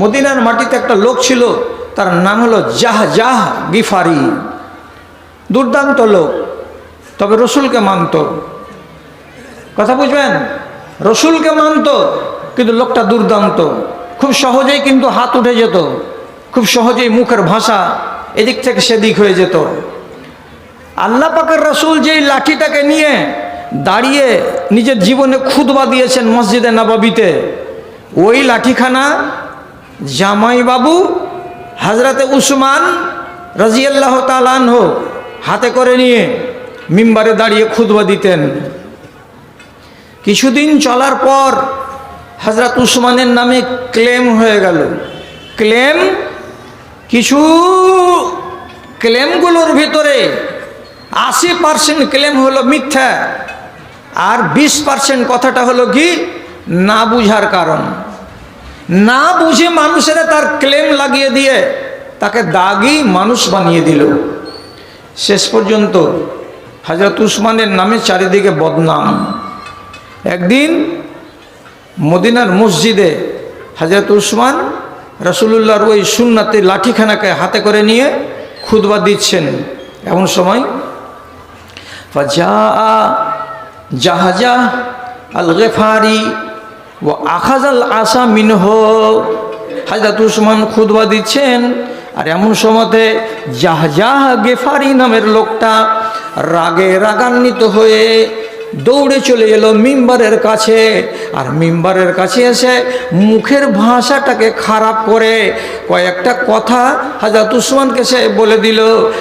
মদিনার মাটিতে একটা লোক ছিল, তার নাম হলো জাহ জাহ গিফারি। দুর্দান্ত লোক, তবে রসুলকে মানত। কথা বুঝবেন? রসুলকে মানত, কিন্তু লোকটা দুর্দান্ত। খুব সহজেই কিন্তু হাত উঠে যেত, খুব সহজেই মুখের ভাষা এদিক থেকে সেদিক হয়ে যেত। আল্লাহ পাকের রসুল যেই লাঠিটাকে নিয়ে দাঁড়িয়ে নিজের জীবনে খুদবা দিয়েছেন মসজিদে নবাবিতে, ওই লাঠিখানা জামাই বাবু হাজরাতে উসমান রাজিয়াল্লাহ তালানহ হাতে করে নিয়ে মিম্বারে দাঁড়িয়ে খুদবা দিতেন। কিছুদিন চলার পর হজরত উসমানের নামে ক্লেম হয়ে গেল। ক্লেম কিছু ক্লেমগুলোর ভিতরে আশি পার্সেন্ট ক্লেম হলো মিথ্যা আর বিশ পার্সেন্ট কথাটা হলো কি? না বুঝার কারণ। না বুঝে মানুষেরা তার ক্লেম লাগিয়ে দিয়ে তাকে দাগি মানুষ বানিয়ে দিল। শেষ পর্যন্ত হজরত উসমানের নামে চারিদিকে বদনাম। একদিন মদিনার মসজিদে হজরত উসমান রসুল্লাহর ওই সুন্নাতে লাঠিখানাকে হাতে করে নিয়ে খুদবা দিচ্ছেন। এমন সময় জাহাজা আল গেফারি ও আখাজাল আসা মিনহ। হাজরত উসমান খুদবা দিচ্ছেন, আর এমন সময়তে জাহজাহ গেফারি নামের লোকটা রাগে রাগান্বিত হয়ে দৌড়ে চলে এলো মিম্বারের কাছে। আর মিম্বারের কাছে এসে মুখের ভাষাটাকে খারাপ করে কয়েকটা কথা হাজাত উসমানকে সে বলে দিল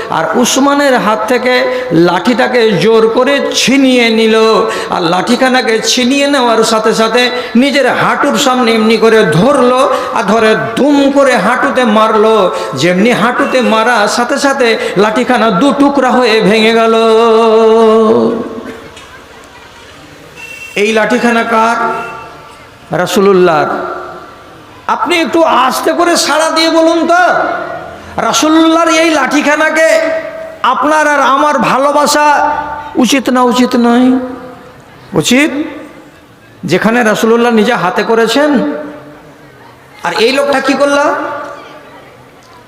আর উসমানের হাত থেকে লাঠিটাকে জোর করে ছিনিয়ে নিল। আর লাঠিখানাকে ছিনিয়ে নেওয়ার সাথে সাথে নিজের হাঁটুর সামনে এমনি করে ধরলো আর ধরে দুম করে হাঁটুতে মারলো। যেমনি হাঁটুতে মারা সাথে সাথে লাঠিখানা দু টুকরা হয়ে ভেঙে গেল। এই লাঠিখানা কার? রাসুলুল্লাহর। আপনি একটু আস্তে করে সাড়া দিয়ে বলুন তো। রাসুল্লাহর এই লাঠিখানাকে আপনার আর আমার ভালোবাসা উচিত না উচিত নয়? উচিত? যেখানে রাসুলুল্লাহ নিজে হাতে করেছেন। আর এই লোকটা কি করল?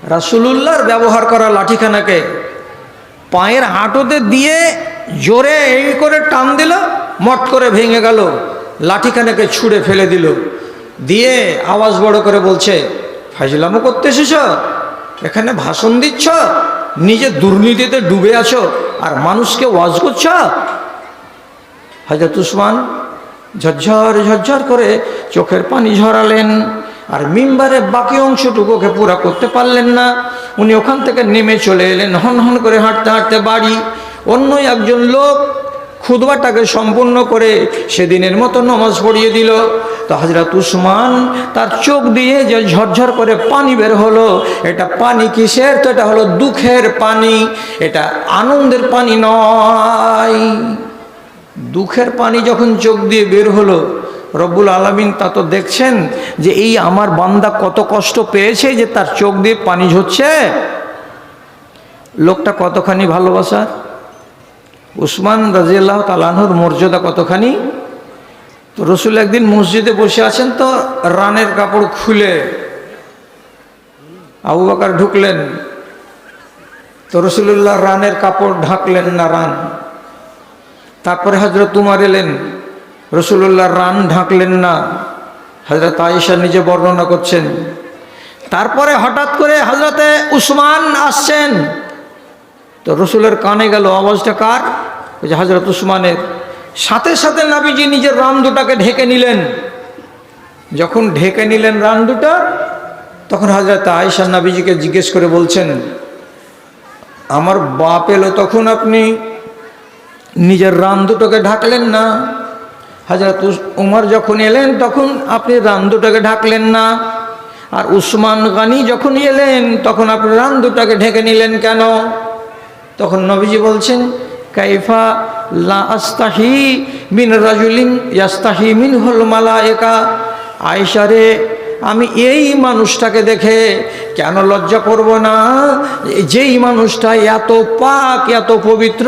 রাসুলুল্লাহর ব্যবহার করা লাঠিখানাকে পায়ের হাঁটুতে দিয়ে জোরে এই করে টান দিল, মট করে ভেঙে গেল, লাঠিখানাকে ছুঁড়ে ফেলে দিল। দিয়ে আওয়াজ বড় করে বলছে ফাইজলামও করতে এসেছ? এখানে ভাষণ দিচ্ছ? নিজে দুর্নীতিতে ডুবে আছো আর মানুষকে ওয়াজ করছ? হাজরত উসমান ঝরঝর ঝরঝর করে চোখের পানি ঝরালেন আর মিম্বারে বাকি অংশটুকুকে পুরা করতে পারলেন না। উনি ওখান থেকে নেমে চলে এলেন হন হন করে হাঁটতে হাঁটতে বাড়ি। অন্য একজন লোক খুদবাটাকে সম্পূর্ণ করে সেদিনের মতো নমাজ পড়িয়ে দিল। তো হাজরত উসমান তার চোখ দিয়ে যে ঝরঝর করে পানি বের হলো, এটা পানি কিসের? তো এটা হলো দুঃখের পানি, এটা আনন্দের পানি নয়। দুঃখের পানি যখন চোখ দিয়ে বের হলো, রব্বুল আলমিন তা তো দেখছেন যে এই আমার বান্দা কত কষ্ট পেয়েছে যে তার চোখ দিয়ে পানি ঝরছে। লোকটা কতখানি ভালোবাসা উসমান রাজিয়াল্লাহ তালানহুর মর্যাদা কতখানি? তো রসুল একদিন মসজিদে বসে আছেন তো, রানের কাপড় খুলে আবু বাকার ঢুকলেন। তো রসুল্লাহ রানের কাপড় ঢাকলেন না রান। তারপরে হজরত তুমার এলেন। রসুল্লাহ রান ঢাকলেন না। হজরত আয়েশা নিজে বর্ণনা করছেন। তারপরে হঠাৎ করে হজরতে উসমান আসছেন। তো রসুলের কানে গেল, আওয়াজটা কার? ওই যে হজরত উসমানের। সাথে সাথে নাবিজি নিজের রান দুটাকে ঢেকে নিলেন। যখন ঢেকে নিলেন রান দুটা, তখন হজরত আয়েশা নাবিজিকে জিজ্ঞেস করে বলছেন, আমার বাপ এলো তখন আপনি? নিজের রান দুটোকে ঢাকলেন না? হাজরত উমর যখন এলেন, তখন আপনি রান দুটোকে ঢাকলেন না। আর উসমান গানি যখন এলেন, তখন আপনি রান দুটাকে ঢেকে নিলেন কেন? তখন নবীজি বলছেন কাইফা লাস্তাহি মিন রাজুলিন ইয়াস্তাহি মিন হল মালা একা আয়সারে আমি এই মানুষটাকে দেখে কেন লজ্জা করব না? যেই মানুষটা এত পাক, এত পবিত্র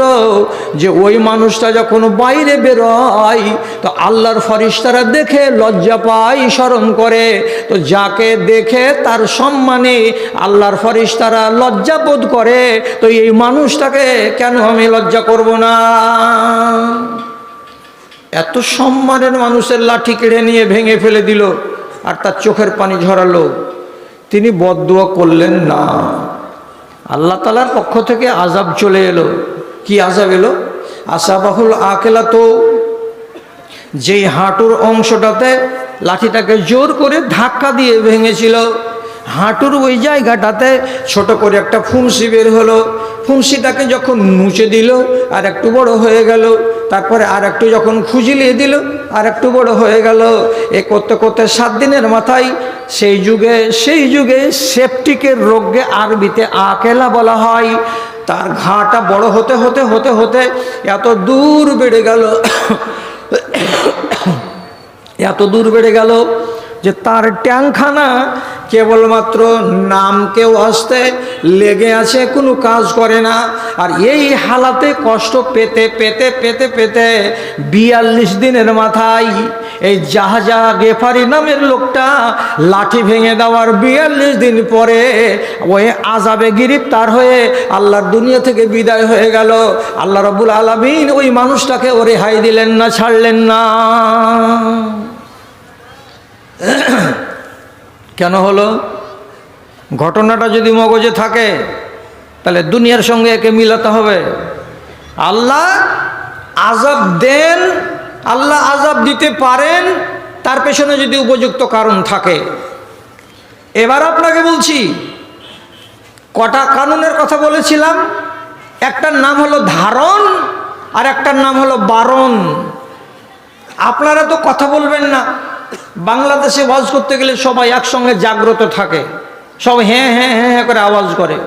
যে ওই মানুষটা যখন বাইরে বেরোয়, তো আল্লাহর ফরিস্তারা দেখে লজ্জা পায়, স্মরণ করে। তো যাকে দেখে তার সম্মানে আল্লাহর ফরিস্তারা লজ্জা বোধ করে। তো এই মানুষটাকে কেন আমি লজ্জা করব না? এত সম্মানের মানুষের লাঠি কেড়ে নিয়ে ভেঙে ফেলে দিল। আর তার চোখের পানি ঝরালো। তিনি বদুয়া করলেন, না। আল্লাহ তালার পক্ষ থেকে আজাব চলে এলো। কি আজাব এলো? আসাবাহুল আকেলা তো যেই হাঁটুর অংশটাতে লাঠিটাকে জোর করে ধাক্কা দিয়ে ভেঙেছিল, হাঁটুর ওই জায়গাটাতে ছোট করে একটা ফুনসি বের হলো। ফুনসিটাকে যখন মুছে দিল আর একটু বড় হয়ে গেল তারপরে আর একটু যখন খুঁজিলিয়ে দিল আর একটু বড় হয়ে গেল। এ করতে করতে সাত দিনের মাথায় সেই যুগে সেই যুগে সেপটিকের রোগকে আরবিতে আকেলা বলা হয়। তার ঘাটা বড় হতে হতে হতে হতে এত দূর বেড়ে গেল। এত দূর বেড়ে গেল যে তার ট্যাংখানা কেবলমাত্র নামকেও আসতে লেগে আছে, কোনো কাজ করে না। আর এই হালাতে কষ্ট পেতে পেতে পেতে পেতে বিয়াল্লিশ দিনের মাথায় এই জাহাজা গেফারি নামের লোকটা লাঠি ভেঙে দেওয়ার বিয়াল্লিশ দিন পরে ওই আজাবে গিরিফতার হয়ে আল্লাহর দুনিয়া থেকে বিদায় হয়ে গেল। আল্লাহ রবুল আলমিন ওই মানুষটাকে ও রেহাই দিলেন না, ছাড়লেন না। কেন হলো? ঘটনাটা যদি মগজে থাকে, তাহলে দুনিয়ার সঙ্গে একে মিলাতে হবে। আল্লাহ আজাব দেন, আল্লাহ আজাব দিতে পারেন, তার পেছনে যদি উপযুক্ত কারণ থাকে। এবার আপনাকে বলছি, কটা কানুনের কথা বলেছিলাম, একটার নাম হলো ধারণ আর একটার নাম হলো বারণ। আপনারা তো কথা বলবেন না। বাংলাদেশে ওয়াজ করতে গেলে সবাই একসঙ্গে জাগ্রত থাকে। সব হ্যাঁ হ্যাঁ হ্যাঁ হ্যাঁ করে আওয়াজ করে।